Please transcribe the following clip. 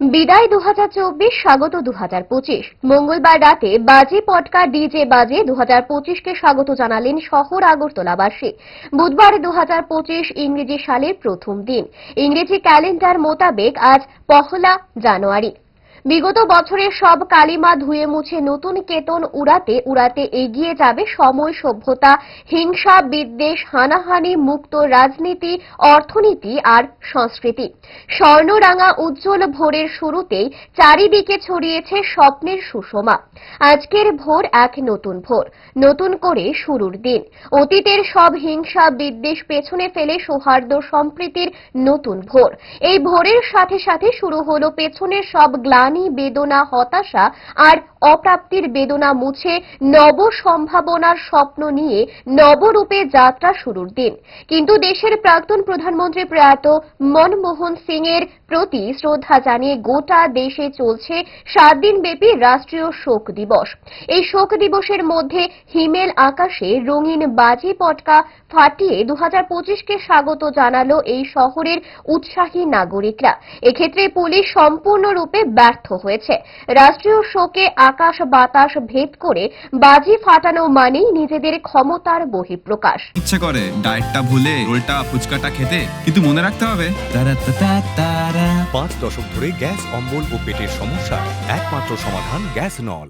বিদায় দু হাজার চব্বিশ, স্বাগত দু হাজার পঁচিশ। মঙ্গলবার রাতে বাজে পটকা ডিজে বাজে দু পঁচিশকে স্বাগত জানালেন শহর আগরতলাবাসী বুধবার দু হাজার পঁচিশ ইংরেজি সালের প্রথম দিন। ইংরেজি ক্যালেন্ডার মোতাবেক আজ পহলা জানুয়ারি। বিগত বছরের সব কালিমা ধুয়ে মুছে নতুন কেতন উড়াতে উড়াতে এগিয়ে যাবে সময়, সভ্যতা, হিংসা, বিদ্বেষ, হানাহানি, মুক্ত রাজনীতি, অর্থনীতি আর সংস্কৃতি। স্বর্ণরাঙা উজ্জ্বল ভোরের শুরুতেই চারিদিকে ছড়িয়েছে স্বপ্নের সুষমা। আজকের ভোর এক নতুন ভোর, নতুন করে শুরুর দিন। অতীতের সব হিংসা, বিদ্বেষ পেছনে ফেলে সৌহার্দ্য সম্প্রীতির নতুন ভোর। এই ভোরের সাথে সাথে শুরু হলো পেছনের সব গ্লানি বেদনা, হতাশা আর অপ্রাপ্তির বেদনা মুছে নব সম্ভাবনার স্বপ্ন নিয়ে নবরূপে যাত্রা শুরুর দিন। কিন্তু দেশের প্রাক্তন প্রধানমন্ত্রী প্রয়াত মনমোহন সিং এর প্রতি শ্রদ্ধা জানিয়ে গোটা দেশে চলছে সাত দিন ব্যাপী রাষ্ট্রীয় শোক দিবস। এই শোক দিবসের মধ্যে হিমেল আকাশে রঙিন বাজি পটকা ফাটিয়ে দু কে স্বাগত জানালো এই শহরের উৎসাহী নাগরিকরা। এক্ষেত্রে পুলিশ সম্পূর্ণরূপে ব্যর্থ হয়েছে। রাষ্ট্রীয় শোকে আকাশ বাতাস ভেদ করে বাজি ফাটানো মানেই নিজেদের ক্ষমতার বহিঃপ্রকাশ। ইচ্ছে করে ডায়েটটা ভুলে রোলটা ফুচকাটা খেতে কিন্তু মনে রাখতে হবে পাঁচ দশক ধরে গ্যাস অম্বল ও পেটের সমস্যা একমাত্র সমাধান গ্যাস নল।